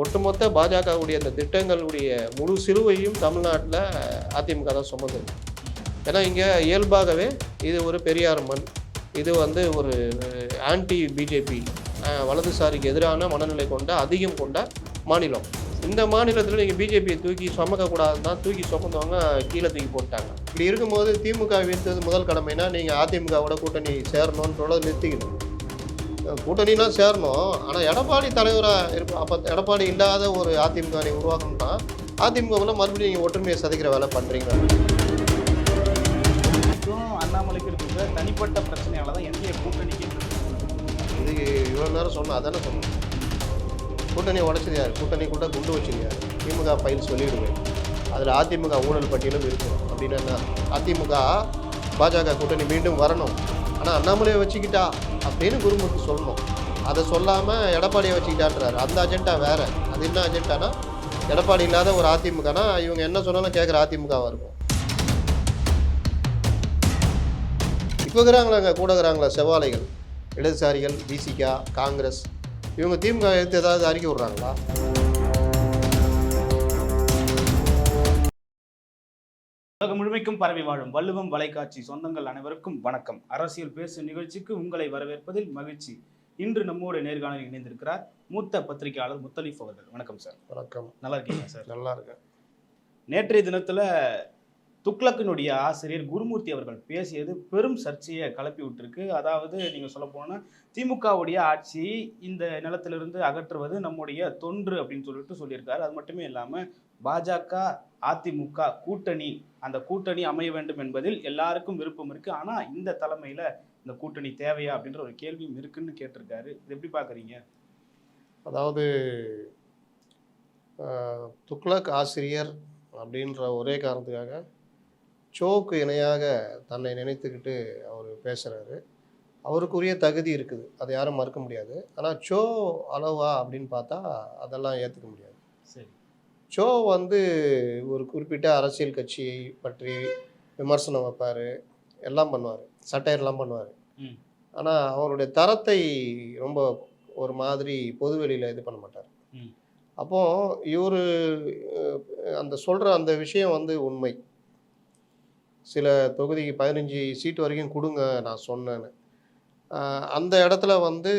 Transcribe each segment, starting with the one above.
ஒட்டுமொத்த பாஜகவுடைய அந்த திட்டங்களுடைய முழு சிலுவையும் தமிழ்நாட்டில் அதிமுக தான் சுமந்தது. ஏன்னா இங்கே இயல்பாகவே இது ஒரு பெரியார் மண். இது வந்து ஒரு ஆன்டி பிஜேபி வலதுசாரிக்கு எதிரான மனநிலை கொண்ட அதிகம் கொண்ட மாநிலம். இந்த மாநிலத்தில் நீங்கள் பிஜேபியை தூக்கி சுமக்கக்கூடாது தான் தூக்கி சுமந்தவங்க கீழே தூக்கி போட்டாங்க. இப்படி இருக்கும்போது திமுக வீழ்த்தது முதல் கடமைனா நீங்கள் அதிமுகவோட கூட்டணி சேரணுன்றத நிறுத்திக்கணும். கூட்டணினா சேரணும். ஆனால் எடப்பாடி தலைவராக இருப்போம் அப்போ எடப்பாடி இல்லாத ஒரு அதிமுக நீ உருவாக்கணும்னா அதிமுகவில் மறுபடியும் நீங்கள் ஒற்றுமையை சதிக்கிற வேலை பண்ணுறீங்க அண்ணாமலைக்கு இருக்கிற தனிப்பட்ட பிரச்சனையால தான் என்டிஏ கூட்டணிக்கு இது இவ்வளோ நேரம் சொன்ன அதானே சொன்னேன். கூட்டணி உடச்சது யார்? கூட்டணி கூட குண்டு வச்சது யார்? திமுக ஃபைல் சொல்லிவிடுவேன் அதில் அதிமுக ஊழல் பட்டியலும் இருக்கும் அப்படின்னு அதிமுக பாஜக கூட்டணி மீண்டும் வரணும். ஆனால் அண்ணாமலையை வச்சுக்கிட்டா அப்படின்னு குருமூர்த்தி சொல்லணும். அதை சொல்லாமல் எடப்பாடியை வச்சுக்கிட்டான்றாரு. அந்த அஜெண்டா வேறு. அது என்ன அஜெண்டானா எடப்பாடி இல்லாத ஒரு அதிமுகனா இவங்க என்ன சொன்னாலும் கேட்குற அதிமுகவாக இருக்கும். இப்போ இருக்கிறாங்களாங்க கூட இருக்கிறாங்களா செவ்வாலைகள் இடதுசாரிகள் பிசிகா காங்கிரஸ் இவங்க திமுக எடுத்து ஏதாவது அறிக்கை விட்றாங்களா? முழுமைக்கும் பரவி வாழும் வள்ளுவம் வலைக்காட்சி சொந்தங்கள் அனைவருக்கும் வணக்கம். அரசியல் பேசும் நிகழ்ச்சிக்கு உங்களை வரவேற்பதில் மகிழ்ச்சி. இன்று நம்மோடு நேர்காணலில் இணைந்திருக்கிறார் மூத்த பத்திரிகையாளர் முத்தலீஃப் அவர்கள். வணக்கம் சார். வணக்கம். நல்லா இருக்கீங்க சார்? நல்லா இருக்கேன். நேற்றைய தினத்துல துக்ளக்கினுடைய ஆசிரியர் குருமூர்த்தி அவர்கள் பேசியது பெரும் சர்ச்சையை கிளப்பி விட்டுருக்கு. அதாவது நீங்கள் சொல்ல போனா திமுகவுடைய ஆட்சி இந்த நிலத்திலிருந்து அகற்றுவது நம்முடைய தொன்று அப்படின்னு சொல்லிட்டு சொல்லியிருக்காரு. அது மட்டுமே இல்லாமல் பாஜக அதிமுக கூட்டணி அந்த கூட்டணி அமைய வேண்டும் என்பதில் எல்லாருக்கும் விருப்பம் இருக்குது ஆனால் இந்த தலைமையில் இந்த கூட்டணி தேவையா அப்படின்ற ஒரு கேள்வியும் இருக்குன்னு கேட்டிருக்காரு. இது எப்படி பார்க்குறீங்க அதாவது துக்ளக் ஆசிரியர் அப்படின்ற ஒரே காரணத்துக்காக சோக்கு இணையாக தன்னை நினைத்துக்கிட்டு அவர் பேசுகிறாரு அவருக்குரிய தகுதி இருக்குது. அதை யாரும் மறுக்க முடியாது. ஆனால் சோ அளவா அப்படின்னு பார்த்தா அதெல்லாம் ஏற்றுக்க முடியாது. சரி. சோ வந்து ஒரு குறிப்பிட்ட அரசியல் கட்சியை பற்றி விமர்சனம் வைப்பார். எல்லாம் பண்ணுவார். சட்டையர்லாம் பண்ணுவார். ஆனால் அவருடைய தரத்தை ரொம்ப ஒரு மாதிரி பொதுவெளியில் இது பண்ண மாட்டார். ம். அப்போ இவர் அந்த சொல்கிற அந்த விஷயம் வந்து உண்மை. சில தொகுதிக்கு பதினஞ்சு சீட் வரைக்கும் கொடுங்க நான் சொன்னேன்னு அந்த இடத்துல வந்து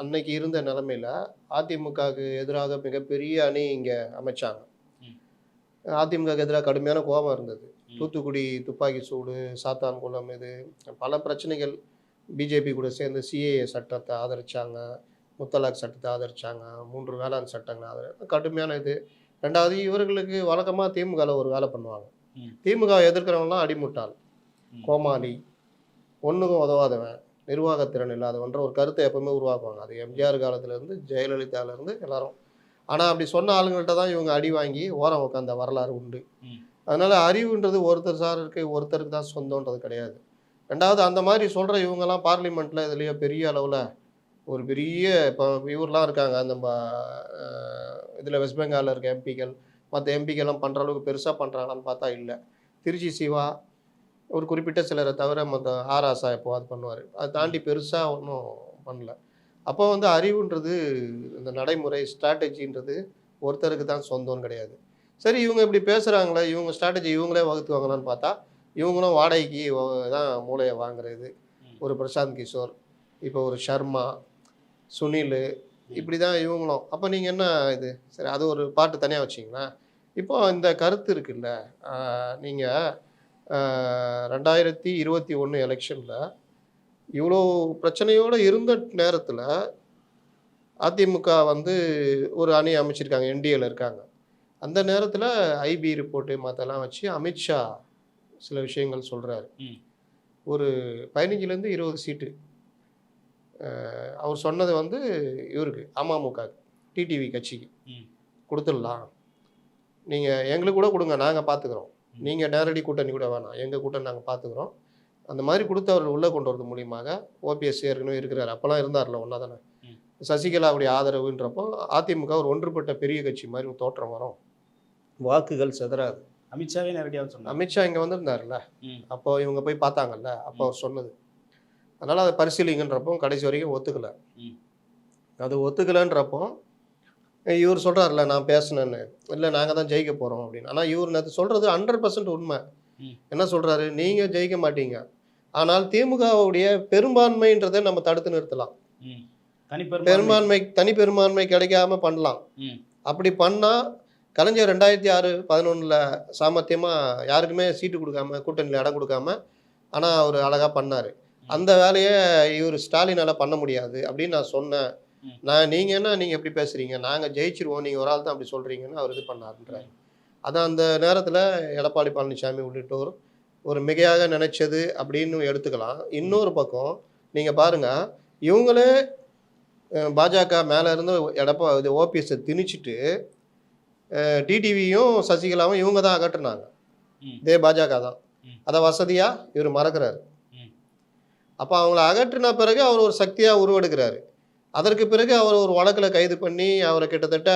அன்னைக்கு இருந்த நிலமையில அதிமுகவுக்கு எதிராக மிகப்பெரிய அணி இங்கே அமைச்சாங்க. அதிமுகவுக்கு எதிராக கடுமையான கோபம் இருந்தது. தூத்துக்குடி துப்பாக்கி சூடு சாத்தான்குளம் இது பல பிரச்சனைகள் பிஜேபி கூட சேர்ந்து சிஏஏ சட்டத்தை ஆதரிச்சாங்க முத்தலாக் சட்டத்தை ஆதரிச்சாங்க மூன்று வேளாண் சட்டங்களை ஆதரி கடுமையான இது ரெண்டாவது இவர்களுக்கு வழக்கமாக திமுகவில் ஒரு வேலை பண்ணுவாங்க. திமுக எதிர்க்கிறவங்களாம் அடிமுட்டாள். கோமாளி. ஒன்றுக்கும் உதவாதவன். நிர்வாகத்திறன் இல்லாதவன்ற ஒரு கருத்தை எப்பவுமே உருவாக்குவாங்க. அது எம்ஜிஆர் காலத்துலேருந்து ஜெயலலிதாவிலேருந்து எல்லாரும். ஆனால் அப்படி சொன்ன ஆளுங்கள்ட்ட தான் இவங்க அடி வாங்கி ஓரம் உட்காந்த வரலாறு உண்டு. அதனால அறிவுன்றது ஒருத்தர் சாருக்கு ஒருத்தருக்கு தான் சொந்தன்றது கிடையாது. ரெண்டாவது அந்த மாதிரி சொல்கிற இவங்கெல்லாம் பார்லிமெண்ட்டில் இதுலேயே பெரிய அளவில் ஒரு பெரிய இப்போ இவர்லாம் இருக்காங்க. நம்ம இதில் வெஸ்ட் பெங்காலில் இருக்க எம்பிக்கள் மற்ற எம்பிக்கெல்லாம் பண்ணுற அளவுக்கு பெருசாக பண்ணுறாங்களான்னு பார்த்தா இல்லை. திருச்சி சிவா ஒரு குறிப்பிட்ட சிலரை தவிர மற்ற ஆராசா எப்போ அது பண்ணுவார். அதை தாண்டி பெருசாக ஒன்றும் பண்ணல. அப்போ வந்து அறிவுன்றது இந்த நடைமுறை ஸ்ட்ராட்டஜின்றது ஒருத்தருக்கு தான் சொந்தம்னு கிடையாது. சரி இவங்க இப்படி பேசுகிறாங்களே இவங்க ஸ்ட்ராட்டஜி இவங்களே வகுத்துவாங்களான்னு பார்த்தா இவங்களும் வாடகைக்கு தான் மூளையை வாங்குறது. ஒரு பிரசாந்த் கிஷோர் இப்போ ஒரு ஷர்மா சுனில் இப்படி தான் இவங்களும். அப்போ நீங்கள் என்ன இது? சரி அது ஒரு பாட்டு தனியாக வச்சிங்களேன். இப்போ இந்த கருத்து இருக்குல்ல நீங்கள் ரெண்டாயிரத்தி இருபத்தி ஒன்று எலெக்ஷனில் இவ்வளோ பிரச்சனையோடு இருந்த நேரத்தில் அதிமுக வந்து ஒரு அணி அமைச்சிருக்காங்க என்டிஏல இருக்காங்க. அந்த நேரத்தில் ஐபி ரிப்போர்ட்டு மற்றெல்லாம் வச்சு அமித்ஷா சில விஷயங்கள் சொல்கிறாரு. ஒரு பதினஞ்சுலேருந்து இருபது சீட்டு. அவர் சொன்னது வந்து இவருக்கு அமமுக டிடிவி கட்சிக்கு. கொடுத்துடலாம். நீங்கள் எங்களுக்கு கூட கொடுங்க நாங்கள் பார்த்துக்குறோம். நீங்கள் நேரடி கூட்டணி கூட வேணாம். எங்கள் கூட்டணி நாங்கள் பார்த்துக்குறோம் அந்த மாதிரி கொடுத்து அவர் உள்ளே கொண்டு வரது மூலியமாக ஓபிஎஸ் ஏற்கனவே இருக்கிறார். அப்போல்லாம் இருந்தார்ல ஒன்றா தானே. சசிகலாவுடைய ஆதரவுன்றப்போ அதிமுக ஒரு ஒன்றுபட்ட பெரிய கட்சி மாதிரி ஒரு தோற்றம் வரும். வாக்குகள் செதறாது. அமித்ஷாவே நேரடியாக சொன்னாங்க அமித்ஷா இங்கே வந்திருந்தார்ல. அப்போ இவங்க போய் பார்த்தாங்கல்ல? அப்போ அவர் சொன்னது. அதனால் அதை பரிசீலிங்கன்றப்போ கடைசி வரைக்கும் ஒத்துக்கல. அது ஒத்துக்கலைன்றப்போ இவர் சொல்கிறாருல நான் பேசினேன்னு. இல்லை நாங்கள் தான் ஜெயிக்க போகிறோம் அப்படின்னு. ஆனால் இவர் நேற்று சொல்கிறது ஹண்ட்ரட் பர்சன்ட் உண்மை. என்ன சொல்கிறாரு நீங்கள் ஜெயிக்க மாட்டீங்க. ஆனால் திமுகவுடைய பெரும்பான்மைன்றதை நம்ம தடுத்து நிறுத்தலாம். பெரும்பான்மை தனி பெரும்பான்மை கிடைக்காம பண்ணலாம். அப்படி பண்ணால் கலைஞர் ரெண்டாயிரத்தி ஆறு பதினொன்றில் சாமர்த்தியமாக யாருக்குமே சீட்டு கொடுக்காம கூட்டணியில் இடம் கொடுக்காம ஆனால் அவர் அழகாக பண்ணார். அந்த வேலையை இவர் ஸ்டாலினால் பண்ண முடியாது அப்படின்னு நான் சொன்னேன். நான் நீங்கள் என்ன நீங்கள் எப்படி பேசுகிறீங்க நாங்கள் ஜெயிச்சிருவோம். நீங்கள் ஒரு ஆள் தான் அப்படி சொல்கிறீங்கன்னு அவர் இது பண்ணாருன்றார் அதான் அந்த நேரத்தில் எடப்பாடி பழனிசாமி உள்ளிட்டோர் ஒரு மிகையாக நினைச்சது அப்படின்னு எடுத்துக்கலாம். இன்னொரு பக்கம் நீங்கள் பாருங்கள் இவங்களே பாஜக மேலே இருந்து எடப்பா இது ஓபிஎஸ்ஸை திணிச்சிட்டு டிடிவியும் சசிகலாவும் இவங்க தான் அகற்றுனாங்க. இதே பாஜக தான். அதை வசதியாக இவர் மறக்கிறாரு. அப்போ அவங்கள அகற்றின பிறகு அவர் ஒரு சக்தியாக உருவெடுக்கிறாரு. அதற்கு பிறகு அவர் ஒரு வழக்கில் கைது பண்ணி அவரை கிட்டத்தட்ட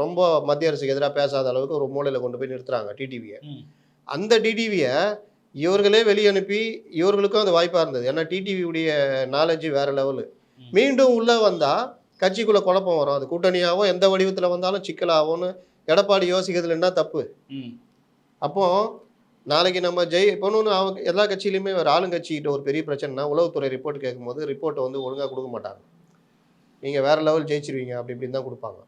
ரொம்ப மத்திய அரசுக்கு எதிராக பேசாத அளவுக்கு ஒரு மூலையில் கொண்டு போய் நிறுத்துறாங்க டிடிவியை. அந்த டிடிவியை இவர்களே வெளியே அனுப்பி இவர்களுக்கும் அது வாய்ப்பாக இருந்தது ஏன்னா டிடிவியுடைய நாலேஜ் வேற லெவலு. மீண்டும் உள்ளே வந்தால் கட்சிக்குள்ளே குழப்பம் வரும் அது கூட்டணியாவோ எந்த வடிவத்தில் வந்தாலும் சிக்கலாகும்னு எடப்பாடி யோசிக்கிறதுல என்ன தப்பு. அப்போ நாளைக்கு நம்ம ஜெய் இப்போ ஒன்று அவங்க எல்லா கட்சியிலையுமே ஒரு ஆளுங்கட்சிகிட்ட ஒரு பெரிய பிரச்சனைனா உளவுத்துறை ரிப்போர்ட் கேட்கும்போது ரிப்போர்ட்டை வந்து ஒழுங்காக கொடுக்க மாட்டாங்க நீங்கள் வேற லெவல் ஜெயிச்சிருவீங்க அப்படி இப்படின்னு தான் கொடுப்பாங்க.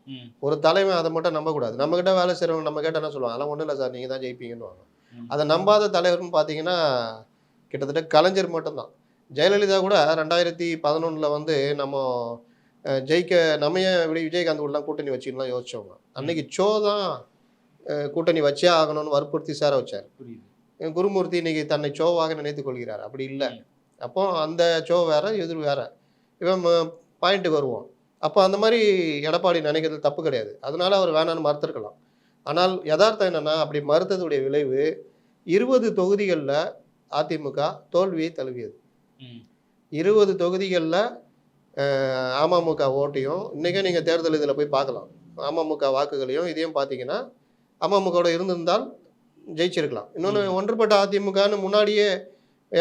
ஒரு தலைமை அதை மட்டும் நம்பக்கூடாது நம்மக்கிட்ட வேலை செய்கிறவங்க நம்ம கேட்டால் என்ன சொல்லுவாங்க? அதெல்லாம் ஒன்றும் இல்லை சார் நீங்கள் தான் ஜெயிப்பீங்கன்னு. அதை நம்பாத தலைவர்னு பார்த்தீங்கன்னா கிட்டத்தட்ட கலைஞர் மட்டும்தான். ஜெயலலிதா கூட ரெண்டாயிரத்தி பதினொன்றில் வந்து நம்ம ஜெயிக்க நம்ம ஏன் இப்படி விஜயகாந்த் கூடலாம் கூட்டணி வச்சுக்கலாம் யோசிச்சவங்க. அன்னைக்கு சோ தான் கூட்டணி வச்சே ஆகணும்னு வற்புறுத்தி சேர வச்சார். புரியுது. குருமூர்த்தி இன்னைக்கு தன்னை சோவாக நினைத்துக் கொள்கிறார். அப்படி இல்லை. அப்போ அந்த சோ வேற எதிர் வேற. இவன் பாயிண்ட்டுக்கு வருவோம். அப்போ அந்த மாதிரி எடப்பாடி நினைக்கிறது தப்பு கிடையாது. அதனால அவர் வேணான்னு மறுத்திருக்கலாம். ஆனால் யதார்த்தம் என்னன்னா அப்படி மறுத்ததுடைய விளைவு இருபது தொகுதிகளில் அதிமுக தோல்வியை தழுவியது. இருபது தொகுதிகளில் அமமுக ஓட்டையும் இன்றைக்கே நீங்கள் தேர்தல் இதில் போய் பார்க்கலாம். அமமுக வாக்குகளையும் இதையும் பார்த்தீங்கன்னா அமமுகவோட இருந்திருந்தால் ஜெயிச்சிருக்கலாம். இன்னொன்று. ஒன்றுபட்ட அதிமுகன்னு முன்னாடியே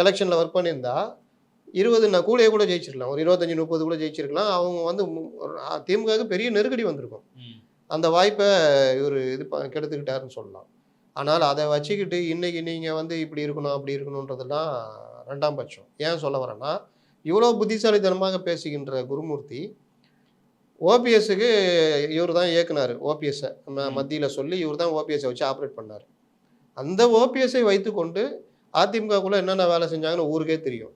எலெக்ஷனில் ஒர்க் பண்ணியிருந்தா இருபது நான் கூடயே கூட ஜெயிச்சிருக்கலாம். ஒரு இருபத்தஞ்சி முப்பது கூட ஜெயிச்சிருக்கலாம். அவங்க வந்து திமுகவுக்கு பெரிய நெருக்கடி வந்திருக்கும். அந்த வாய்ப்பை இவர் இது ப கெடுத்துக்கிட்டாருன்னு சொல்லலாம். ஆனால் அதை வச்சுக்கிட்டு இன்னைக்கு நீங்கள் வந்து இப்படி இருக்கணும் அப்படி இருக்கணுன்றதெல்லாம் ரெண்டாம் பட்சம். ஏன் சொல்ல வரேன்னா இவ்வளோ புத்திசாலித்தனமாக பேசுகின்ற குருமூர்த்தி ஓபிஎஸ்ஸுக்கு இவர் தான் இயக்குனார் ஓபிஎஸ்ஸை. மத்தியில் சொல்லி இவர் தான் ஓபிஎஸ்ஸை வச்சு ஆப்ரேட் பண்ணார். அந்த ஓபிஎஸ்ஸை வைத்துக்கொண்டு அதிமுகக்குள்ளே என்னென்ன வேலை செஞ்சாங்கன்னு ஊருக்கே தெரியும்.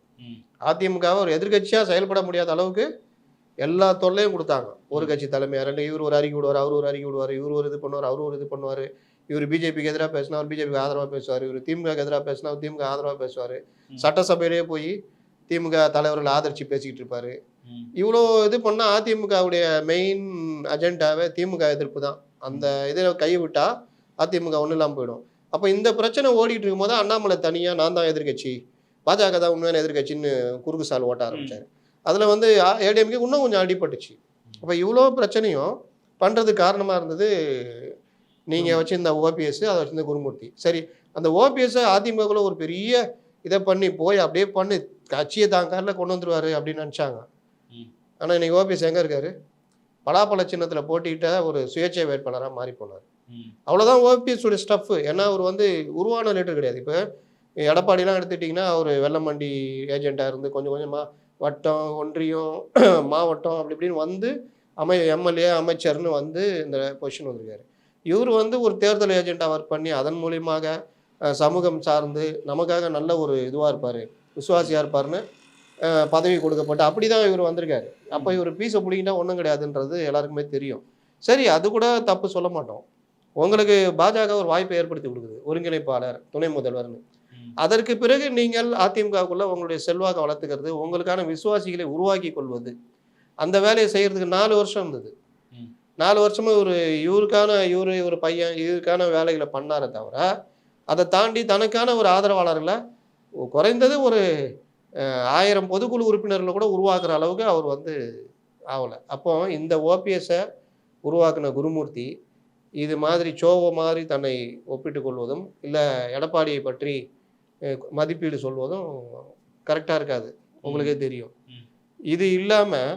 அதிமுகவை ஒரு எதிர்க்கட்சியாக செயல்பட முடியாத அளவுக்கு எல்லா தொல்லையும் கொடுத்தாங்க. ஒரு கட்சி தலைமையாக ரெண்டு இவர் ஒரு அறிக்கை விடுவார் அவர் ஒரு அறிக்கை விடுவார் இவர் ஒரு இது பண்ணுவார் அவர் ஒரு இது பண்ணுவார். இவர் பிஜேபிக்கு எதிராக பேசினா அவர் பிஜேபிக்கு ஆதரவாக பேசுவார். இவர் திமுக எதிராக பேசினா அவர் திமுக ஆதரவாக பேசுவார். சட்டசபையிலேயே போய் திமுக தலைவர்களை ஆதரிச்சு பேசிக்கிட்டு இருப்பாரு. இவ்வளோ இது பண்ணால் அதிமுகவுடைய மெயின் அஜெண்டாவே திமுக எதிர்ப்பு தான். அந்த இதில் கை விட்டா அதிமுக ஒன்றும் இல்லாமல் போயிடும். அப்போ இந்த பிரச்சனை ஓடிட்டு இருக்கும்போது அண்ணாமலை தனியாக நான் தான் எதிர்க்கட்சி. பாஜக தான் உண்மையான எதிர்க்கட்சின்னு குறுக்கு சால் ஓட்ட ஆரம்பிச்சார். அதில் வந்து ஏடிஎம்கே இன்னும் கொஞ்சம் அடிபட்டுச்சு. அப்போ இவ்வளோ பிரச்சனையும் பண்ணுறதுக்கு காரணமாக இருந்தது நீங்கள் வச்சிருந்த ஓபிஎஸ் அதை வச்சிருந்த குருமூர்த்தி. சரி அந்த ஓபிஎஸ்ஸை அதிமுகவில் ஒரு பெரிய இதை பண்ணி போய் அப்படியே பண்ணி கட்சியை தான் காரில் கொண்டு வந்துருவாரு அப்படின்னு நினச்சாங்க. ஆனால் இன்னைக்கு ஓபிஎஸ் எங்கே இருக்காரு? பலாப்பழ சின்னத்தில் போட்டிக்கிட்ட ஒரு சுயேட்சை வேட்பாளராக மாறி போனார். அவ்வளோதான் ஓபிஎஸ் உடைய ஸ்டஃப் ஏன்னா அவர் வந்து உருவான லீடர் கிடையாது. இப்போ எடப்பாடிலாம் எடுத்துட்டிங்கன்னா அவர் வெள்ளமண்டி ஏஜெண்ட்டாக இருந்து கொஞ்சம் கொஞ்சமாக வட்டம் ஒன்றியம் மாவட்டம் அப்படி இப்படின்னு வந்து அமை எம்எல்ஏ அமைச்சர்னு வந்து இந்த பொசிஷன் வந்திருக்காரு. இவர் வந்து ஒரு தேர்தல் ஏஜெண்ட்டாக ஒர்க் பண்ணி அதன் மூலியமாக சமூகம் சார்ந்து நமக்காக நல்ல ஒரு இதுவாக இருப்பார் விசுவாசியாக இருப்பார்னு பதவி கொடுக்கப்பட்டு அப்படி தான் இவர் வந்திருக்காரு. அப்போ இவர் பீஸை பிடிக்கிட்டா ஒன்றும் கிடையாதுன்றது எல்லாருக்குமே தெரியும். சரி அது கூட தப்பு சொல்ல மாட்டோம். உங்களுக்கு பாஜக ஒரு வாய்ப்பை ஏற்படுத்தி கொடுக்குது ஒருங்கிணைப்பாளர் துணை முதல்வர்னு. அதற்கு பிறகு நீங்கள் அதிமுகவுக்குள்ள உங்களுடைய செல்வாக்கை வளர்த்துக்கிறது உங்களுக்கான விசுவாசிகளை உருவாக்கி கொள்வது. அந்த வேலையை செய்யறதுக்கு நாலு வருஷம் இருந்தது. நாலு வருஷமா ஒரு இவருக்கான இவரு ஒரு பையன் இவருக்கான வேலைகளை பண்ணாரே தவிர அதை தாண்டி தனக்கான ஒரு ஆதரவாளர்களை குறைந்தது ஒரு ஆயிரம் பொதுக்குழு உறுப்பினர்களை கூட உருவாக்குற அளவுக்கு அவர் வந்து ஆகலை. அப்போ இந்த ஓபிஎஸ்ஸை உருவாக்குன குருமூர்த்தி இது மாதிரி சோவ மாதிரி தன்னை ஒப்பிட்டு கொள்வதும் இல்லை எடப்பாடியை பற்றி மதிப்பீடு சொல்வதும் கரெக்டாக இருக்காது. உங்களுக்கே தெரியும். இது இல்லாமல்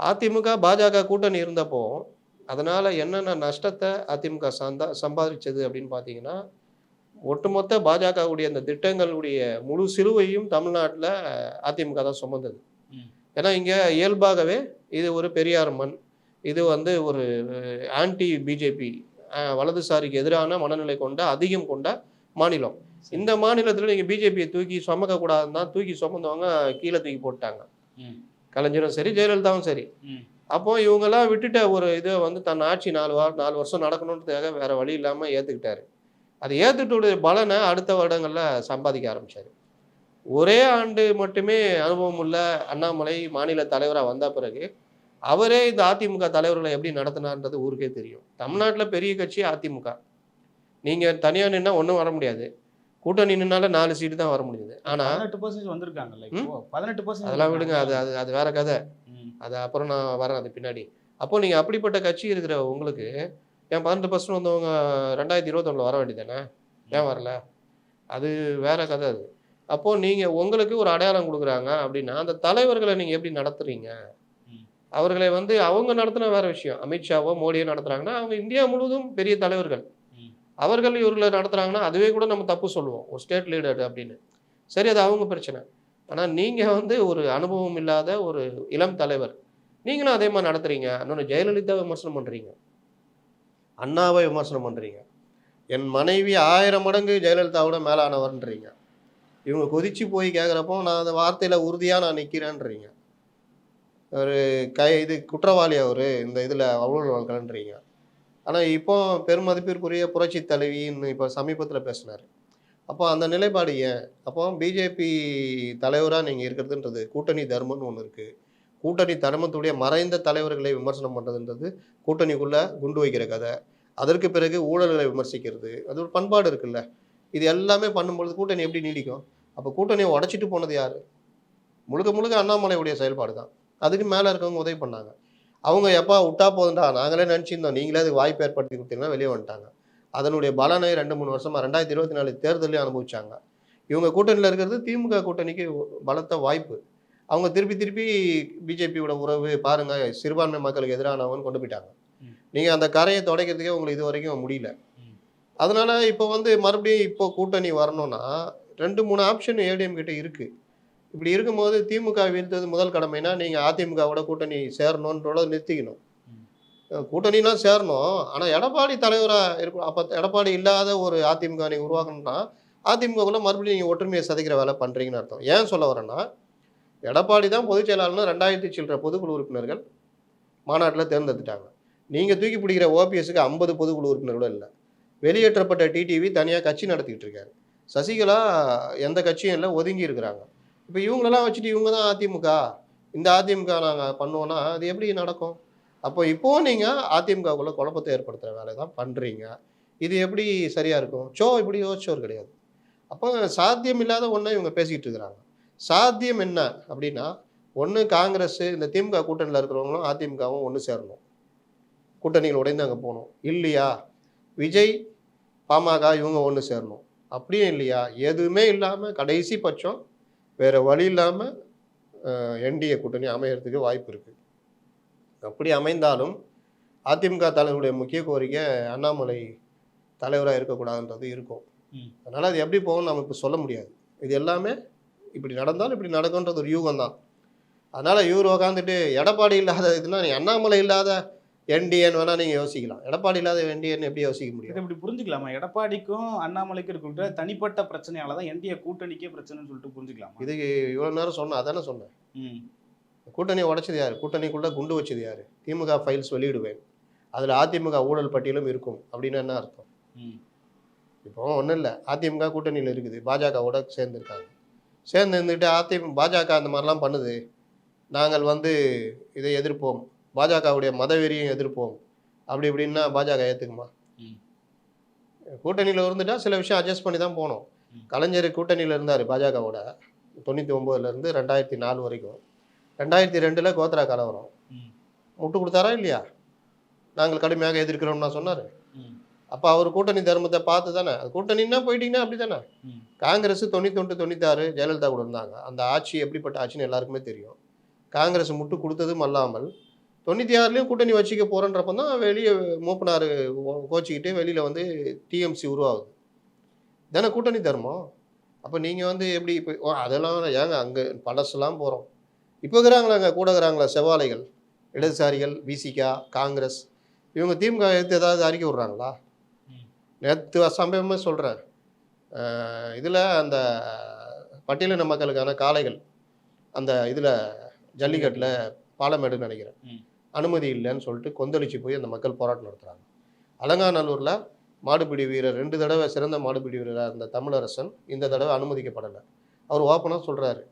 அதிமுக பாஜக கூட்டணி இருந்தப்போ அதனால் என்னென்ன நஷ்டத்தை அதிமுக சந்தா சம்பாதிச்சது அப்படின்னு பார்த்தீங்கன்னா ஒட்டுமொத்த பாஜகவுடைய அந்த திட்டங்களுடைய முழு சிலுவையும் தமிழ்நாட்டில் அதிமுக தான் சுமந்தது. ஏன்னா இங்கே இயல்பாகவே இது ஒரு பெரியார் மண். இது வந்து ஒரு ஆன்டி பிஜேபி வலதுசாரிக்கு எதிரான மனநிலை கொண்ட அதிகம் கொண்ட மாநிலம். இந்த மாநிலத்தில் நீங்கள் பிஜேபியை தூக்கி சுமக்க கூடாதுன்னு தான் தூக்கி சுமந்தவங்க கீழே தூக்கி போட்டாங்க. கலைஞரும் சரி ஜெயலலிதாவும் சரி. அப்போ இவங்கெல்லாம் விட்டுட்ட ஒரு இதை வந்து தன் ஆட்சி நாலு வாரம் நாலு வருஷம் நடக்கணுன்றதுக்காக வேற வழி இல்லாமல் ஏற்றுக்கிட்டாரு அது ஏற்றுட்டுடைய பலனை அடுத்த வருடங்களில் சம்பாதிக்க ஆரம்பிச்சாரு. ஒரே ஆண்டு மட்டுமே அனுபவம் உள்ள அண்ணாமலை மாநில தலைவராக வந்த பிறகு அவரே இந்த அதிமுக தலைவர்களை எப்படி நடத்தினார்ன்றது ஊருக்கே தெரியும். தமிழ்நாட்டில் பெரிய கட்சி அதிமுக. நீங்கள் தனியாக நின்னா ஒன்றும் வர முடியாது. கூட்டணி நின்னால நாலு சீட்டு தான் வர முடியுது ஆனால் பதினெட்டு பர்சன்டேஜ் வந்திருக்காங்கல்ல இப்போ? பதினெட்டு பர்சன்ட் அதெல்லாம் விடுங்க. அது அது அது வேற கதை. அது அப்புறம் நான் வரேன் அது பின்னாடி. அப்போ நீங்கள் அப்படிப்பட்ட கட்சி இருக்கிற உங்களுக்கு ஏன் பதினெட்டு பர்சன்ட் வந்தவங்க ரெண்டாயிரத்தி இருபத்தொன்னில் வர வேண்டியதானே ஏன் வரல? அது வேற கதை அது. அப்போ நீங்கள் உங்களுக்கு ஒரு அடையாளம் கொடுக்குறாங்க அப்படின்னா அந்த தலைவர்களை நீங்கள் எப்படி நடத்துறீங்க. அவர்களை வந்து அவங்க நடத்தின வேற விஷயம். அமித்ஷாவோ மோடியோ நடத்துறாங்கன்னா அவங்க இந்தியா முழுவதும் பெரிய தலைவர்கள். அவர்கள் இவர்களை நடத்துறாங்கன்னா அதுவே கூட நம்ம தப்பு சொல்லுவோம். ஒரு ஸ்டேட் லீடர் அப்படின்னு. சரி அது அவங்க பிரச்சனை. ஆனால் நீங்கள் வந்து ஒரு அனுபவம் இல்லாத ஒரு இளம் தலைவர் நீங்களும் அதே மாதிரி நடத்துறீங்க. இன்னொன்று ஜெயலலிதா விமர்சனம் பண்ணுறீங்க அண்ணாவை விமர்சனம் பண்ணுறீங்க என் மனைவி ஆயிரம் மடங்கு ஜெயலலிதாவோட மேலானவர்ன்றீங்க. இவங்க கொதிச்சு போய் கேட்குறப்போ நான் அந்த வார்த்தையில் உறுதியாக நான் நிற்கிறேன்றீங்க ஒரு கை இது குற்றவாளி அவர் இந்த இதில் அவ்வளோன்றீங்க ஆனால் இப்போ பெருமதிப்பிற்குரிய புரட்சி தலைவின்னு இப்போ சமீபத்தில் பேசினார். அப்போ அந்த நிலைப்பாடு ஏன்? அப்போ பிஜேபி தலைவராக நீங்கள் இருக்கிறதுன்றது கூட்டணி தர்மம்னு ஒன்று இருக்குது கூட்டணி தர்மத்துடைய மறைந்த தலைவர்களை விமர்சனம் பண்ணுறதுன்றது கூட்டணிக்குள்ளே குண்டு வைக்கிற கதை. அதற்கு பிறகு ஊழல்களை விமர்சிக்கிறது. அது ஒரு பண்பாடு இருக்குல்ல. இது எல்லாமே பண்ணும்பொழுது கூட்டணி எப்படி நீடிக்கும்? அப்போ கூட்டணியை உடச்சிட்டு போனது யார்? முழுக்க முழுக்க அண்ணாமலையுடைய செயல்பாடு தான் அதுக்கு மேலே இருக்கவங்க உதவி பண்ணாங்க. அவங்க எப்பா விட்டா போதுண்டா நாங்களே நினச்சிருந்தோம். நீங்களே அதுக்கு வாய்ப்பு ஏற்படுத்தி கொடுத்தீங்கன்னா வெளியே வந்துட்டாங்க. அதனுடைய பலனை ரெண்டு மூணு வருஷமா ரெண்டாயிரத்தி இருபத்தி நாலு தேர்தலையும் அனுபவிச்சாங்க. இவங்க கூட்டணியில் இருக்கிறது திமுக கூட்டணிக்கு பலத்த வாய்ப்பு. அவங்க திருப்பி திருப்பி பிஜேபியோட உறவு பாருங்க சிறுபான்மை மக்களுக்கு எதிரானவன்னு கொண்டு போயிட்டாங்க. நீங்கள் அந்த கரையை துடைக்கிறதுக்கே உங்களுக்கு இது வரைக்கும் முடியல. அதனால இப்போ வந்து மறுபடியும் இப்போ கூட்டணி வரணும்னா ரெண்டு மூணு ஆப்ஷன் ஏடிஎம் கிட்ட இருக்கு. இப்படி இருக்கும்போது திமுக வீழ்த்தது முதல் கடமைனா நீங்கள் அதிமுகவோட கூட்டணி சேரணுன்றோட நிறுத்திக்கணும். ம். அஹ் கூட்டணினா சேரணும். ஆனால் எடப்பாடி தலைவராக இருக்கும் அப்போ எடப்பாடி இல்லாத ஒரு அதிமுக நீங்கள் உருவாக்கணும்னா அதிமுகவில் மறுபடியும் நீங்கள் ஒற்றுமையை சதைக்கிற வேலை பண்ணுறீங்கன்னு அர்த்தம். ஏன் சொல்ல வரேன்னா எடப்பாடி தான் பொதுச் செயலாளர்னு ரெண்டாயிரத்தி சில்லற பொதுக்குழு உறுப்பினர்கள் மாநாட்டில் தேர்ந்தெடுத்துட்டாங்க. நீங்கள் தூக்கி பிடிக்கிற ஓபிஎஸ்க்கு ஐம்பது பொதுக்குழு உறுப்பினர் கூட இல்லை. வெளியேற்றப்பட்ட டிடிவி தனியாக கட்சி நடத்திக்கிட்டு இருக்காரு. சசிகலா எந்த கட்சியும் இல்லை ஒதுங்கி இருக்கிறாங்க. இப்போ இவங்களெல்லாம் வச்சுட்டு இவங்க தான் அதிமுக. இந்த அதிமுக நாங்கள் பண்ணுவோன்னா அது எப்படி நடக்கும்? அப்போ இப்போ நீங்கள் அதிமுகவுக்குள்ள குழப்பத்தை ஏற்படுத்துகிற வேலை தான் பண்ணுறீங்க இது எப்படி சரியாக இருக்கும்? சோ இப்படி யோசிச்சோர் கிடையாது. அப்போ சாத்தியம் இல்லாத ஒன்றை இவங்க பேசிக்கிட்டு இருக்கிறாங்க. சாத்தியம் என்ன அப்படின்னா ஒன்று காங்கிரஸ் இந்த திமுக கூட்டணியில் இருக்கிறவங்களும் அதிமுகவும் ஒன்று சேரணும். கூட்டணிகள் உடைந்து அங்கே போகணும். இல்லையா? விஜய் பாமக இவங்க ஒன்று சேரணும். அப்படியும் இல்லையா? எதுவுமே இல்லாமல் கடைசி பட்சம் வேறு வழி இல்லாமல் என்டிஏ கூட்டணி அமையறதுக்கு வாய்ப்பு இருக்குது அப்படி அமைந்தாலும் அதிமுக தலைவருடைய முக்கிய கோரிக்கை அண்ணாமலை தலைவராக இருக்கக்கூடாதுன்றது இருக்கும். அதனால் அது எப்படி போகும் நம்ம இப்போ சொல்ல முடியாது. இது எல்லாமே இப்படி நடந்தாலும் இப்படி நடக்கும்ன்றது ஒரு யூகம் தான் அதனால் இவர் உக்காந்துட்டு எடப்பாடி இல்லாத இதுனா நீ அண்ணாமலை இல்லாத என்டிஏன்னு வேணால் நீங்கள் யோசிக்கலாம். எடப்பாடி இல்லாத என்டிஏன்னு எப்படி யோசிக்க முடியும்? இப்படி புரிஞ்சுக்கலாமா? எடப்பாடிக்கும் அண்ணாமலைக்கும் இருக்கிற தனிப்பட்ட பிரச்சனையால தான் என்டிஏ கூட்டணிக்கே பிரச்சனைன்னு சொல்லிட்டு புரிஞ்சுக்கலாமா? இது இவ்வளோ நேரம் சொன்னேன் அதானே சொன்னேன். ம். கூட்டணியை உடைச்சது யார்? கூட்டணிக்குள்ளே குண்டு வச்சது யார்? திமுக ஃபைல்ஸ் வெளியிடுவேன். அதில் அதிமுக ஊழல் பட்டியலும் இருக்கும் அப்படின்னு என்ன அர்த்தம்? இப்போ ஒன்றும் இல்லை. அதிமுக கூட்டணியில் இருக்குது. பாஜகவோட சேர்ந்துருக்காங்க. சேர்ந்து இருந்துட்டு அதிமுக பாஜக அந்த மாதிரிலாம் பண்ணுது. நாங்கள் வந்து இதை எதிர்ப்போம். பாஜகவுடைய மதவெறியும் எதிர்ப்போம். அப்படி இப்படின்னா பாஜக ஏற்றுக்குமா. கூட்டணியில் இருந்துட்டா சில விஷயம் அட்ஜஸ்ட் பண்ணி தான் போகணும். ம். கலைஞர் கூட்டணியில் இருந்தார் பாஜகவோட. தொண்ணூற்றி ஒம்போதுலேருந்து ரெண்டாயிரத்தி நாலு வரைக்கும். ரெண்டாயிரத்தி ரெண்டில் கோத்ரா கலவரம். முட்டு கொடுத்தாரா இல்லையா? நாங்கள் கடுமையாக எதிர்க்கிறோம்னு நான் சொன்னார். அப்போ அவர் கூட்டணி தர்மத்தை பார்த்து தானே? அது கூட்டணின்னா போயிட்டீங்கன்னா அப்படி தானே. காங்கிரஸ் தொண்ணூத்தொன்று தொண்ணூத்தாறு ஜெயலலிதா கூட இருந்தாங்க. அந்த ஆட்சி எப்படிப்பட்ட ஆட்சின்னு எல்லாருக்குமே தெரியும். காங்கிரஸ் முட்டு கொடுத்ததும் அல்லாமல் தொண்ணூற்றி ஆறுலேயும் கூட்டணி வச்சுக்க போகிறன்றப்ப தான் வெளியே மூப்பனார் கோச்சிக்கிட்டு வெளியில் வந்து டிஎம்சி உருவாகுது. தானே கூட்டணி தர்மம். அப்போ நீங்கள் வந்து எப்படி இப்போ அதெல்லாம் ஏங்க அங்கே பழசுலாம் போகிறோம் இப்போ இருக்கிறாங்களாங்க கூட இருக்கிறாங்களா செவ்வாழைகள் இடதுசாரிகள் விசிகா காங்கிரஸ் இவங்க திமுக எடுத்து ஏதாவது அறிக்கை விட்றாங்களா. நேற்று சமயமே சொல்கிறேன் இதில் அந்த பட்டியலின மக்களுக்கான காளைகள் அந்த இதில் ஜல்லிக்கட்டில் பாலமேடுன்னு நினைக்கிறேன். அனுமதி இல்லைன்னு சொல்லிட்டு கொந்தளிச்சு போய் அந்த மக்கள் போராட்டம் நடத்துகிறாங்க அலங்காநல்லூரில் மாடுபிடி வீரர் ரெண்டு தடவை சிறந்த மாடுபிடி வீரராக இருந்த தமிழரசன் இந்த தடவை அனுமதிக்கப்படலை. அவர் ஓப்பனாக சொல்கிறாரு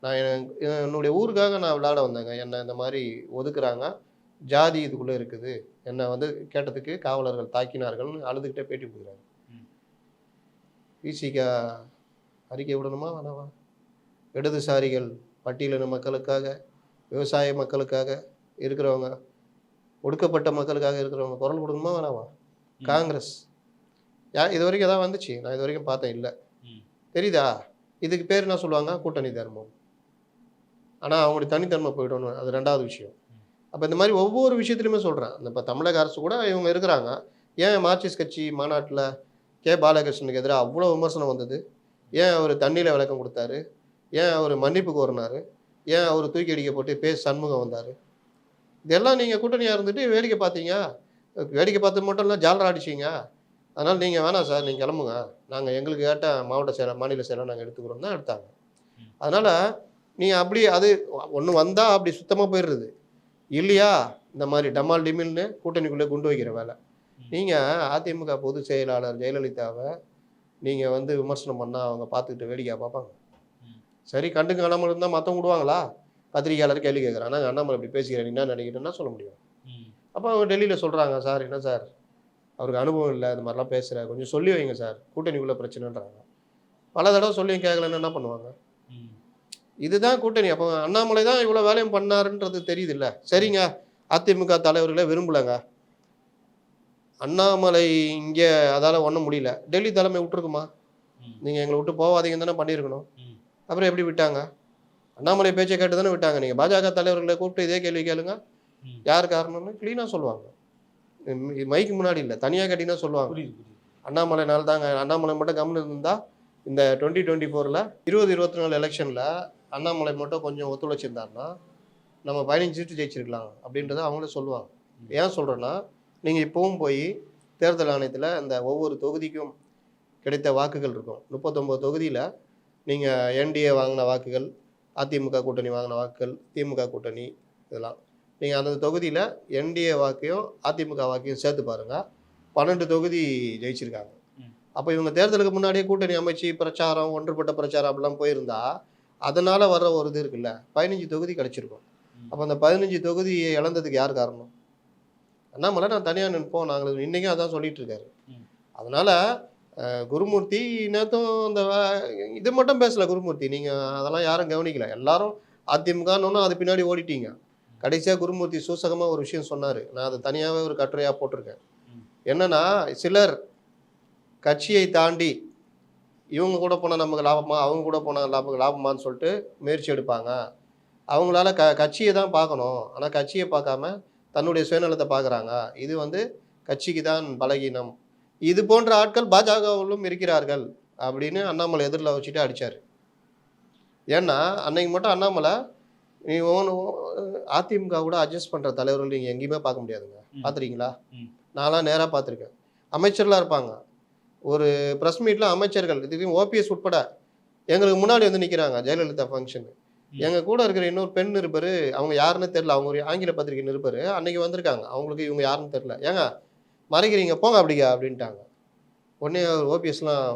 நான் என்- என்னுடைய ஊருக்காக நான் விளையாட வந்தேங்க. என்னை இந்த மாதிரி ஒதுக்குறாங்க. ஜாதி இதுக்குள்ளே இருக்குது. என்னை வந்து கேட்டதுக்கு காவலர்கள் தாக்கினார்கள்னு அழுதுகிட்டே பேட்டி கொடுக்குறாங்க. விசிகா அறிக்கை விடணுமா? வேணாமா? இடதுசாரிகள் பட்டியலின மக்களுக்காக விவசாய மக்களுக்காக இருக்கிறவங்க ஒடுக்கப்பட்ட மக்களுக்காக இருக்கிறவங்க குரல் கொடுக்கணுமா வேணாமா. காங்கிரஸ். யா இது வரைக்கும் எதாவது வந்துச்சு. நான் இது வரைக்கும் பார்த்தேன் இல்லை. தெரியுதா? இதுக்கு பேர் என்ன சொல்லுவாங்க? கூட்டணி தர்மம். ஆனால் அவங்களுடைய தனித்தன்மை போயிடணும் அது ரெண்டாவது விஷயம். அப்போ இந்த மாதிரி ஒவ்வொரு விஷயத்துலையுமே சொல்கிறேன் இப்போ தமிழக அரசு கூட இவங்க இருக்கிறாங்க. ஏன் மார்க்சிஸ்ட் கட்சி மாநாட்டில் கே. பாலகிருஷ்ணனுக்கு எதிராக அவ்வளோ விமர்சனம் வந்தது? ஏன் அவர் தண்ணியில் விளக்கம் கொடுத்தாரு? ஏன் அவர் மன்னிப்பு கோரினாரு? ஏன் அவர் தூக்கி அடிக்கப்பட்டு பேச சண்முகம் வந்தார்? இதெல்லாம் நீங்கள் கூட்டணியாக இருந்துட்டு வேடிக்கை பார்த்தீங்க. வேடிக்கை பார்த்து மட்டும் இல்லை ஜாலரா அடிச்சிங்க. அதனால் நீங்கள் வேணாம் சார் நீங்கள் கிளம்புங்க. நாங்கள் எங்களுக்கு கேட்ட மாவட்ட செயலர் மாநில செயலர் நாங்கள் எடுத்துக்கிறோம் தான் எடுத்தாங்க. அதனால் நீங்கள் அப்படி அது ஒன்று வந்தால் அப்படி சுத்தமாக போயிடுறது. இல்லையா? இந்த மாதிரி டமால் டிமில்னு கூட்டணிக்குள்ளே குண்டு வைக்கிற வேலை. நீங்கள் அதிமுக பொதுச் செயலாளர் ஜெயலலிதாவை நீங்கள் வந்து விமர்சனம் பண்ணால் அவங்க பார்த்துக்கிட்டு வேடிக்கை பார்ப்பாங்க. சரி கண்டு காணாமல் இருந்தால் மற்றவங்க விடுவாங்களா? பத்திரிகையாளர் கேள்வி கேட்குறாங்க நாங்கள் அண்ணாமலை இப்படி பேசிக்கிறேன் என்ன நினைக்கிறேன்னா சொல்ல முடியும். அப்போ அவங்க டெல்லியில் சொல்கிறாங்க சார் என்ன சார்? அவருக்கு அனுபவம் இல்லை இந்த மாதிரிலாம் பேசுகிறார் கொஞ்சம் சொல்லி வைங்க சார். கூட்டணிக்குள்ளே பிரச்சனைன்றாங்க. பல தடவை சொல்லி கேட்கலன்னு என்ன பண்ணுவாங்க. இதுதான் கூட்டணி. அப்போ அண்ணாமலை தான் இவ்வளோ வேலையும் பண்ணாருன்றது தெரியுது இல்லை சரிங்க. அதிமுக தலைவர்களை விரும்பலைங்க. அண்ணாமலை இங்கே அதால் ஒன்றும் முடியல. டெல்லி தலைமை விட்டுருக்குமா. நீங்கள் எங்களை விட்டு போவாதீங்கன்னு தானே பண்ணியிருக்கணும். அப்புறம் எப்படி விட்டாங்க? அண்ணாமலை பேச்சை கேட்டு தானே விட்டாங்க. நீங்கள் பாஜக தலைவர்களை கூப்பிட்டு இதே கேள்வி கேளுங்க. யார் காரணம்னு க்ளீனாக சொல்லுவாங்க. மைக்கு முன்னாடி இல்லை தனியாக கேட்டிங்கன்னா சொல்லுவாங்க. அண்ணாமலைனால தாங்க அண்ணாமலை மட்டும் கம்முன்னு இருந்தால் இந்த டுவெண்ட்டி டுவெண்ட்டி ஃபோரில் இருபது இருபத்தி நாலு எலெக்ஷனில் அண்ணாமலை மட்டும் கொஞ்சம் ஒத்துழைச்சிருந்தாருன்னா நம்ம பதினஞ்சு சீட்டு ஜெயிச்சிருக்கலாம் அப்படின்றத அவங்களே சொல்லுவாங்க. ஏன் சொல்கிறேன்னா நீங்கள் இப்போவும் போய் தேர்தல் ஆணையத்தில் இந்த ஒவ்வொரு தொகுதிக்கும் கிடைத்த வாக்குகள் இருக்கும். முப்பத்தொம்போது தொகுதியில் நீங்கள் என்டிஏ வாங்கின வாக்குகள் அதிமுக கூட்டணி வாங்கின வாக்குகள் திமுக கூட்டணி இதெல்லாம் நீங்கள் அந்த தொகுதியில் என்டிஏ வாக்கையும் அதிமுக வாக்கையும் சேர்த்து பாருங்கள் பன்னெண்டு தொகுதி ஜெயிச்சிருக்காங்க. அப்போ இவங்க தேர்தலுக்கு முன்னாடியே கூட்டணி அமைச்சு பிரச்சாரம் ஒன்றுபட்ட பிரச்சாரம் அப்படிலாம் போயிருந்தா அதனால் வர்ற ஒரு இது இருக்குல்ல பதினஞ்சு தொகுதி கிடச்சிருக்கும். அப்போ அந்த பதினஞ்சு தொகுதியை இழந்ததுக்கு யார் காரணம் அண்ணாமலை நான் தனியாக நிற்போம் நாங்கள் இன்றைக்கும் அதான் சொல்லிட்டு இருக்காரு. அதனால் குருமூர்த்தி நேற்றும் அந்த இது மட்டும் பேசல குருமூர்த்தி. நீங்கள் அதெல்லாம் யாரும் கவனிக்கல. எல்லாரும் அதிமுகன்னு அது பின்னாடி ஓடிட்டீங்க. கடைசியாக குருமூர்த்தி சூசகமாக ஒரு விஷயம் சொன்னார். நான் அதை தனியாகவே ஒரு கட்டுரையாக போட்டிருக்கேன். என்னன்னா சிலர் கட்சியை தாண்டி இவங்க கூட போனால் நமக்கு லாபமா அவங்க கூட போனால் லாபம் லாபமான்னு சொல்லிட்டு முயற்சி எடுப்பாங்க. அவங்களால க கட்சியை தான் பார்க்கணும். ஆனால் கட்சியை பார்க்காம தன்னுடைய சுயநலத்தை பார்க்குறாங்க. இது வந்து கட்சிக்கு தான் பலகீனம். இது போன்ற ஆட்கள் பாஜகவிலும் இருக்கிறார்கள் அப்படின்னு அண்ணாமலை எதிரில் வச்சுட்டு அடிச்சார். ஏன்னா அன்னைக்கு மட்டும் அண்ணாமலை நீ ஓன் அதிமுக கூட அட்ஜஸ்ட் பண்ணுற தலைவர்கள் நீங்கள் எங்கேயுமே பார்க்க முடியாதுங்க. பார்த்துருக்கீங்களா. நான்லாம் நேராக பார்த்துருக்கேன். அமைச்சர்லாம் இருப்பாங்க. ஒரு ப்ரெஸ் மீட்டில் அமைச்சர்கள் இதுக்கும் ஓபிஎஸ் உட்பட எங்களுக்கு முன்னாடி வந்து நிற்கிறாங்க ஜெயலலிதா ஃபங்க்ஷன். எங்கள் கூட இருக்கிற இன்னொரு பெண் நிருபர் அவங்க யாருன்னு தெரில அவங்க ஒரு ஆங்கில பத்திரிகை நிருபர் அன்னைக்கு வந்திருக்காங்க. அவங்களுக்கு இவங்க யாருன்னு தெரில ஏங்க மறைக்கிறீங்க போங்க அப்படிங்க அப்படின்ட்டாங்க உடனே ஓபிஎஸ்லாம்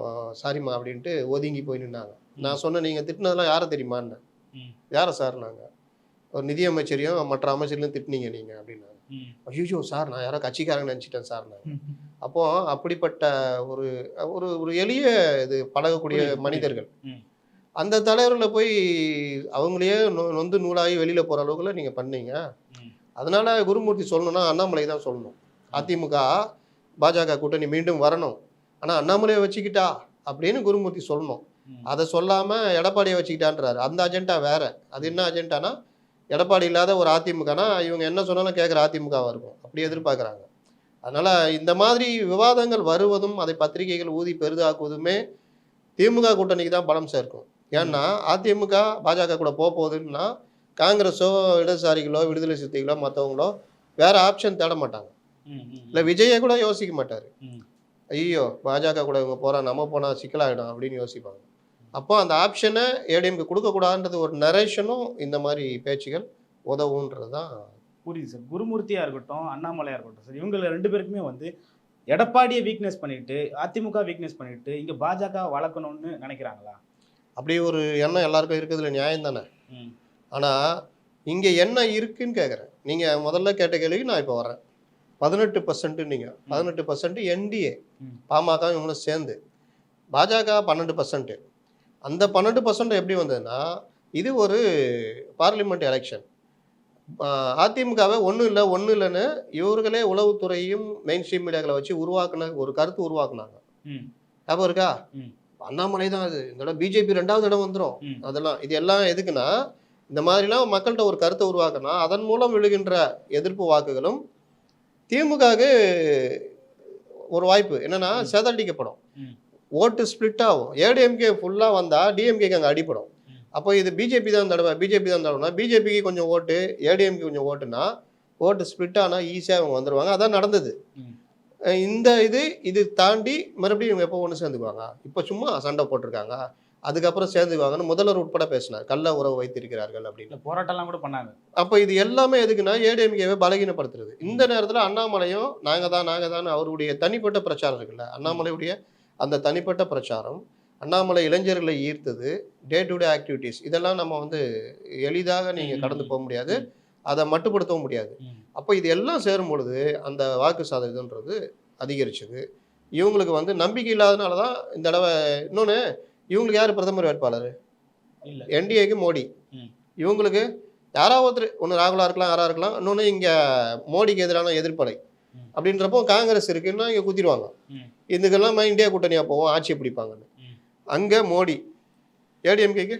சாரிம்மா அப்படின்ட்டு ஒதுங்கி போய் நின்னாங்க நான் சொன்னேன் நீங்கள் திட்டினதெல்லாம் யாரை தெரியுமான்னு. யாரை சார் நாங்கள் ஒரு நிதியமைச்சரையும் மற்ற அமைச்சரையும் திட்டினீங்க நீங்கள் அப்படின்னாங்க. ஐயோ சார் நான் யாரோ கட்சிக்காரங்க நினச்சிட்டேன் சார் நான். அப்போ அப்படிப்பட்ட ஒரு ஒரு ஒரு எளிய இது பழகக்கூடிய. மனிதர்கள். அந்த தலைவர்களை போய் அவங்களையே நொ- நொந்து நூலாகி வெளியில போற அளவுக்குள்ள நீங்க பண்ணீங்க. அதனால குருமூர்த்தி சொல்லணும்னா அண்ணாமலை தான் சொல்லணும் அதிமுக பாஜக கூட்டணி மீண்டும் வரணும். ஆனா அண்ணாமலையை வச்சுக்கிட்டா அப்படின்னு குருமூர்த்தி சொல்லணும். அதை சொல்லாம எடப்பாடியை வச்சுக்கிட்டான்றாரு. அந்த அஜெண்டா வேற. அது என்ன அஜெண்டானா எடப்பாடி இல்லாத ஒரு அதிமுகனா இவங்க என்ன சொன்னாலும் கேட்குற அதிமுகவாக இருக்கும். அப்படி எதிர்பார்க்குறாங்க. அதனால் இந்த மாதிரி விவாதங்கள் வருவதும் அதை பத்திரிகைகள் ஊதி பெரிதாக்குவதுமே திமுக கூட்டணிக்கு தான் பலம் சேர்க்கும். ஏன்னா அதிமுக பாஜக கூட போக போகுதுன்னா காங்கிரஸோ இடதுசாரிகளோ விடுதலை சிறுத்தைகளோ மற்றவங்களோ வேற ஆப்ஷன் தேட மாட்டாங்க. இல்லை விஜயை கூட யோசிக்க மாட்டார். ஐயோ பாஜக கூட இவங்க போகிறா நம்ம போனால் சிக்கலாகிடும் அப்படின்னு யோசிப்பாங்க. அப்போ அந்த ஆப்ஷனை ஏடிஎம்க்கு கொடுக்கக்கூடாதுன்றது ஒரு நரேஷனும் இந்த மாதிரி பேச்சுகள் உதவுன்றது தான் புரியுது சார். குருமூர்த்தியா இருக்கட்டும் அண்ணாமலையா இருக்கட்டும் சார் இவங்க ரெண்டு பேருக்குமே வந்து எடப்பாடியை வீக்னஸ் பண்ணிட்டு அதிமுக வீக்னஸ் பண்ணிட்டு இங்க பாஜக வளர்க்கணும்னு நினைக்கிறாங்களா? அப்படி ஒரு எண்ணம் எல்லாருக்கும் இருக்கிறதுல நியாயம் தானே? ஆனால் இங்கே என்ன இருக்குன்னு கேட்குறேன் நீங்கள் முதல்ல கேட்ட கேள்விக்கு நான் இப்போ வரேன் பதினெட்டு பர்சன்ட் நீங்கள் பதினெட்டு பர்சன்ட் என்டிஏ. பாமக இவங்களும் சேர்ந்து. பாஜக பன்னெண்டு பர்சன்ட் அந்த பன்னெண்டு பர்சன்ட் எப்படி வந்ததுன்னா இது ஒரு பார்லிமெண்ட் எலெக்ஷன் அதிமுகவை ஒன்றும் இல்லை ஒன்றும் இல்லைன்னு இவர்களே உளவுத்துறையும் மெயின் ஸ்ட்ரீம் மீடியாக்களை வச்சு உருவாக்குன ஒரு கருத்து உருவாக்குனாங்க. ஞாபகம் இருக்கா. அண்ணாமலை தான் அது. இந்த இடம் பிஜேபி ரெண்டாவது இடம் வந்துடும். அதெல்லாம் இது எல்லாம் எதுக்குன்னா இந்த மாதிரிலாம் மக்கள்கிட்ட ஒரு கருத்தை உருவாக்கினா அதன் மூலம் விழுகின்ற எதிர்ப்பு வாக்குகளும் திமுகவுக்கு ஒரு வாய்ப்பு. என்னன்னா ம். சிதறடிக்கப்படும் ம். ஓட்டு ஸ்பிளிட் ஆகும். ஏடிஎம்கே ஃபுல்லாக வந்தால் டிஎம்கேக்கு அங்கே அடிப்படும். அப்போ இது பிஜேபி தான் தடவை பிஜேபி தான் தடவைனா பிஜேபிக்கு கொஞ்சம் ஓட்டு ஏடிஎம்கே கொஞ்சம் ஓட்டுனா ஓட்டு ஸ்பிளிட் ஆனால் ஈஸியாக அவங்க வந்துடுவாங்க அதான் நடந்தது. இந்த இது இது தாண்டி மறுபடியும் இவங்க எப்போ ஒன்று சேர்ந்துக்குவாங்க? இப்போ சும்மா சண்டை போட்டிருக்காங்க. அதுக்கப்புறம் சேர்ந்துக்குவாங்கன்னு முதல்வர் உட்பட பேசினார். கள்ள உறவு வைத்திருக்கிறார்கள் அப்படின்னு. போராட்டம்லாம் கூட பண்ணாங்க. அப்போ இது எல்லாமே எதுக்குன்னா ஏடிஎம்கேவை பலகீனப்படுத்துறது. இந்த நேரத்தில் அண்ணாமலையும் நாங்கள் தான் நாங்கள் தான் அவருடைய தனிப்பட்ட பிரச்சாரம் இருக்குல்ல அண்ணாமலையுடைய அந்த தனிப்பட்ட பிரச்சாரம் அண்ணாமலை இளைஞர்களை ஈர்த்தது டே டு டே ஆக்டிவிட்டீஸ் இதெல்லாம் நம்ம வந்து எளிதாக நீங்கள் கடந்து போக முடியாது. அதை மட்டுப்படுத்தவும் முடியாது. அப்போ இது எல்லாம் சேரும் பொழுது அந்த வாக்கு சதவீதம்ன்றது அதிகரிச்சது. இவங்களுக்கு வந்து நம்பிக்கை இல்லாதனால தான் இந்த தடவை இன்னொன்று இவங்களுக்கு யார் பிரதமர் வேட்பாளர்? என்டிஏக்கு மோடி. இவங்களுக்கு யாராவது ஒருத்தர் ஒன்று ராகுலா இருக்கலாம் யாரா இருக்கலாம் இன்னொன்று இங்கே மோடிக்கு எதிரான எதிர்ப்பலை ம். அப்படின்றப்போ காங்கிரஸ் இருக்குன்னா இங்கே குத்திடுவாங்க. இதுக்கெல்லாம் இந்தியா கூட்டணியாக போவோம் ஆட்சியை பிடிப்பாங்கன்னு. அங்கே மோடி ஏடிஎம்கேக்கு?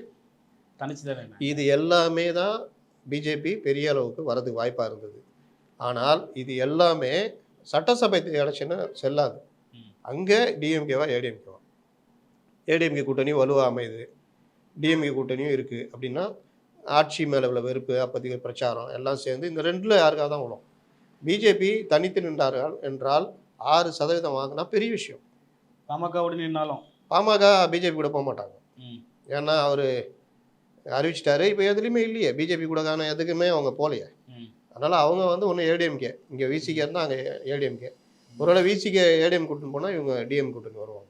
இது எல்லாமே தான் பிஜேபி பெரிய அளவுக்கு வரதுக்கு வாய்ப்பாக இருந்தது. ஆனால் இது எல்லாமே சட்டசபை எலெக்ஷனு செல்லாது. அங்கே டிஎம்கேவா ஏடிஎம்கேவா ஏடிஎம்கே கூட்டணி வலுவாக அமையுது. டிஎம்கே கூட்டணியும் இருக்குது அப்படின்னா ஆட்சி மேலே உள்ள வெறுப்பு அப்போதைக்கு பிரச்சாரம் எல்லாம் சேர்ந்து இந்த ரெண்டில் யாருக்காக தான் விழும் பிஜேபி தனித்து நின்றார்கள் என்றால் ஆறு சதவீதம் வாங்கினா பெரிய விஷயம். பாமகவோடு நின்னாலும்? பாமக பிஜேபி கூட போக மாட்டாங்க. ஏன்னா அவர் அறிவிச்சிட்டாரு. இப்போ எதுலேயுமே இல்லையே. பிஜேபி கூட காண எதுக்குமே அவங்க போகலையே ம், அதனால் அவங்க வந்து ஒன்று ஏடிஎம்கே. இங்கே விசிகே இருந்தால் அங்கே ஏடிஎம்கே. ஒருவேளை விசிகே ஏடிஎம் கூட்டணி போனால் இவங்க டிஎம் கூட்டணி வருவாங்க.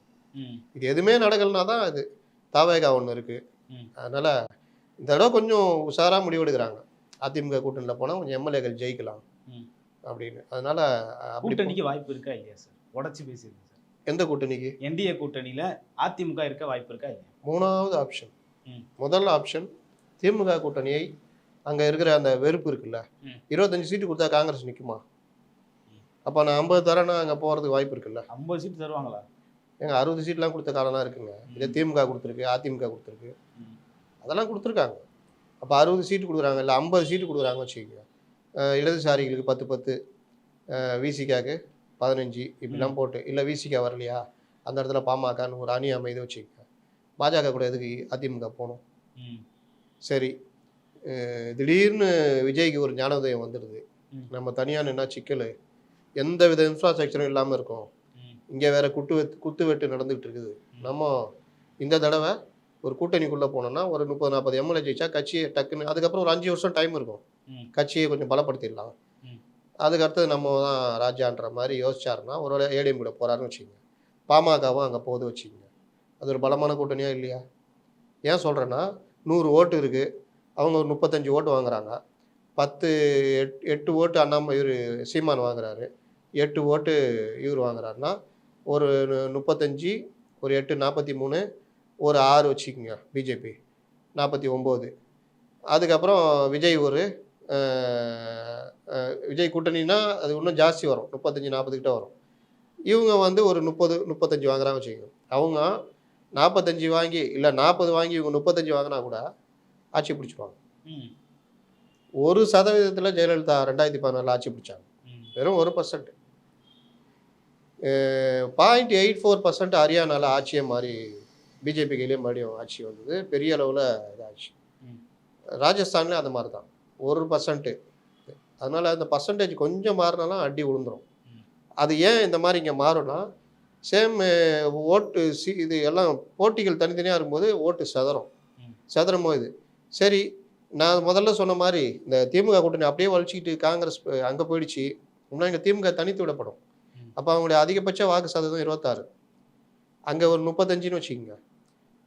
இது எதுவுமே நடக்கலைனா தான் இது தாவேகா ஒன்று இருக்குது. அதனால் இந்த தடவை கொஞ்சம் உஷாராக முடிவெடுக்கிறாங்க. அதிமுக கூட்டணியில் போனால் கொஞ்சம் எம்எல்ஏக்கள் ஜெயிக்கலாம். அப்படின்னு. அதனால் கூட்டணிக்கு வாய்ப்பு இருக்கா இல்லையா சார்? உடச்சி பேசியிருக்கு சார். எந்த கூட்டணிக்கு? என்டிஏ கூட்டணியில அதிமுக இருக்க வாய்ப்பு இருக்கா இல்லையா? மூணாவது ஆப்ஷன். முதல் ஆப்ஷன் திமுக கூட்டணியை அங்கே இருக்கிற அந்த வெறுப்பு இருக்குல்ல. இருபத்தஞ்சு சீட்டு கொடுத்தா காங்கிரஸ் நிற்குமா. அப்போ நான் ஐம்பது தரேன்னா அங்கே போகிறதுக்கு வாய்ப்பு இருக்குல்ல? ஐம்பது சீட் தருவாங்களா? எங்க அறுபது சீட்லாம் கொடுத்த காலம்லாம் இருக்குங்க. இதே திமுக கொடுத்துருக்கு அதிமுக கொடுத்துருக்கு. அதெல்லாம் கொடுத்துருக்காங்க. அப்போ அறுபது சீட்டு கொடுக்குறாங்க இல்லை ஐம்பது சீட்டு கொடுக்குறாங்க வச்சுக்கோங்க. இடதுசாரிகளுக்கு பத்து பத்து விசிகாக்கு பதினஞ்சு இப்படிலாம் போட்டு இல்லை விசிகா வரலையா? அந்த இடத்துல பாமகன்னு ஒரு அணி அமைதி வச்சுக்கோங்க. பாஜக கூட எதுக்கு அதிமுக போகணும்? சரி. திடீர்னு விஜய்க்கு ஒரு ஞானோதயம் வந்துடுது. ம். நம்ம தனியாக நின்னா சிக்கல். எந்த வித இன்ஃப்ராஸ்ட்ரக்சரும் இல்லாமல் இருக்கும். இங்கே வேற குட்டு வெட்டு குத்து வெட்டு நடந்துகிட்டு இருக்குது. நம்ம இந்த தடவை ஒரு கூட்டணிக்குள்ளே போனோம்னா ஒரு முப்பது நாற்பது எம்எல்ஏ ஜெயிச்சா கட்சியை டக்குன்னு அதுக்கப்புறம் ஒரு அஞ்சு வருஷம் டைம் இருக்கும். கட்சியை கொஞ்சம் பலப்படுத்திடலாம். அதுக்கு அடுத்தது நம்ம தான் ராஜான்ற மாதிரி யோசிச்சாருன்னா ஒரு ஏடிஎம் கூட போகிறாருன்னு வச்சுக்கோங்க. பாமகவும் அங்கே போகுது வச்சுக்கோங்க. அது ஒரு பலமான கூட்டணியா இல்லையா? ஏன் சொல்கிறேன்னா நூறு ஓட்டு இருக்குது அவங்க ஒரு முப்பத்தஞ்சு ஓட்டு வாங்குறாங்க. பத்து எட் எட்டு ஓட்டு அண்ணாமலை இவர் சீமான் வாங்குறாரு. எட்டு ஓட்டு இவர் வாங்குறாருன்னா ஒரு முப்பத்தஞ்சு ஒரு எட்டு நாற்பத்தி மூணு ஒரு ஆறு வச்சுக்கோங்க பிஜேபி நாற்பத்தி ஒம்பது அதுக்கப்புறம் விஜய் ஒரு விஜய் கூட்டணினா அது இன்னும் ஜாஸ்தி வரும் முப்பத்தஞ்சு நாற்பது கிட்ட வரும். இவங்க வந்து ஒரு முப்பது முப்பத்தஞ்சு வாங்குறாங்க வச்சுக்கோங்க. அவங்க நாற்பத்தஞ்சு வாங்கி இல்லை நாற்பது வாங்கி இவங்க முப்பத்தஞ்சு வாங்கினா கூட ஆட்சி பிடிச்சிருவாங்க. ஒரு சதவீதத்தில் ஜெயலலிதா ரெண்டாயிரத்தி பதினாலில் ஆட்சி பிடிச்சாங்க. வெறும் ஒரு percent point eight four percent ஹரியானாவில் ஆட்சியே மாறி பிஜேபி கையிலே மறுபடியும் ஆட்சி வந்தது பெரிய அளவில் இதாச்சு. ராஜஸ்தான்லேயும் அது மாதிரி தான் ஒரு பர்சன்ட்டு அதனால் அந்த பர்சன்டேஜ் கொஞ்சம் மாறினாலும் அடி விழுந்துரும் ம். அது ஏன் இந்த மாதிரி இங்கே மாறும்னா சேம் ஓட்டு சி இது எல்லாம் போட்டிகள் தனித்தனியாக இருக்கும்போது ஓட்டு செதறும். செதறும் போது சரி நான் முதல்ல சொன்ன மாதிரி இந்த திமுக கூட்டணி அப்படியே வலிச்சிக்கிட்டு காங்கிரஸ் அங்கே போயிடுச்சு இன்னும் இங்கே திமுக தனித்து விடப்படும். அப்போ அவங்களுடைய அதிகபட்ச வாக்கு சதவீதம் இருபத்தாறு. அங்கே ஒரு முப்பத்தஞ்சுன்னு வச்சுக்கோங்க.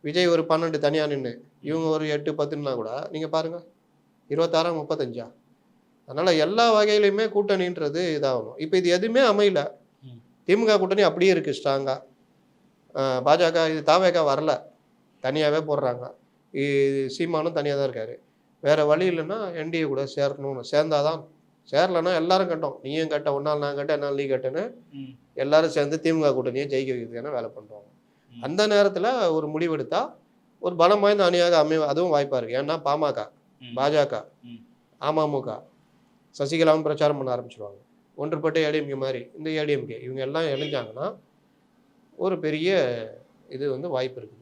விஜய் ஒரு பன்னெண்டு தனியாக நின்று இவங்க ஒரு எட்டு பத்துன்னா கூட நீங்கள் பாருங்கள் இருபத்தாறா முப்பத்தஞ்சா? அதனால் எல்லா வகையிலையுமே கூட்டணின்றது இதாகணும். இப்போ இது எதுவுமே அமையல. திமுக கூட்டணி அப்படியே இருக்குது ஸ்ட்ராங்காக பாஜக இது தாவேக்கா வரல. தனியாகவே போடுறாங்க. இ- சீமானும் தனியாக தான் இருக்காரு. வேறு வழி இல்லைன்னா என்டிஏ கூட சேரணும்னு சேர்ந்தாதான் சேரலைன்னா எல்லாரும் கட்டோம் நீயும் கட்ட ஒன்றால் நான் கட்ட என்னால் நீ கட்டன்னு. எல்லாரும் சேர்ந்து திமுக கூட்டணியை ஜெயிக்க வைக்கிறதுக்கான வேலை பண்ணுறாங்க. அந்த நேரத்தில் ஒரு முடிவெடுத்தா ஒரு பலம் வாய்ந்த அணியாக அமைய அதுவும் வாய்ப்பாக இருக்குது ஏன்னா பாமக. பாஜக. அமமுக சசிகலாவும் பிரச்சாரம் பண்ண ஆரம்பிச்சிருவாங்க ஒன்றுபட்ட ஏடிஎம்கே மாதிரி இந்த ஏடிஎம்கே இவங்க எல்லாம் இணைஞ்சாங்கன்னா ஒரு பெரிய இது வந்து வாய்ப்பு இருக்குது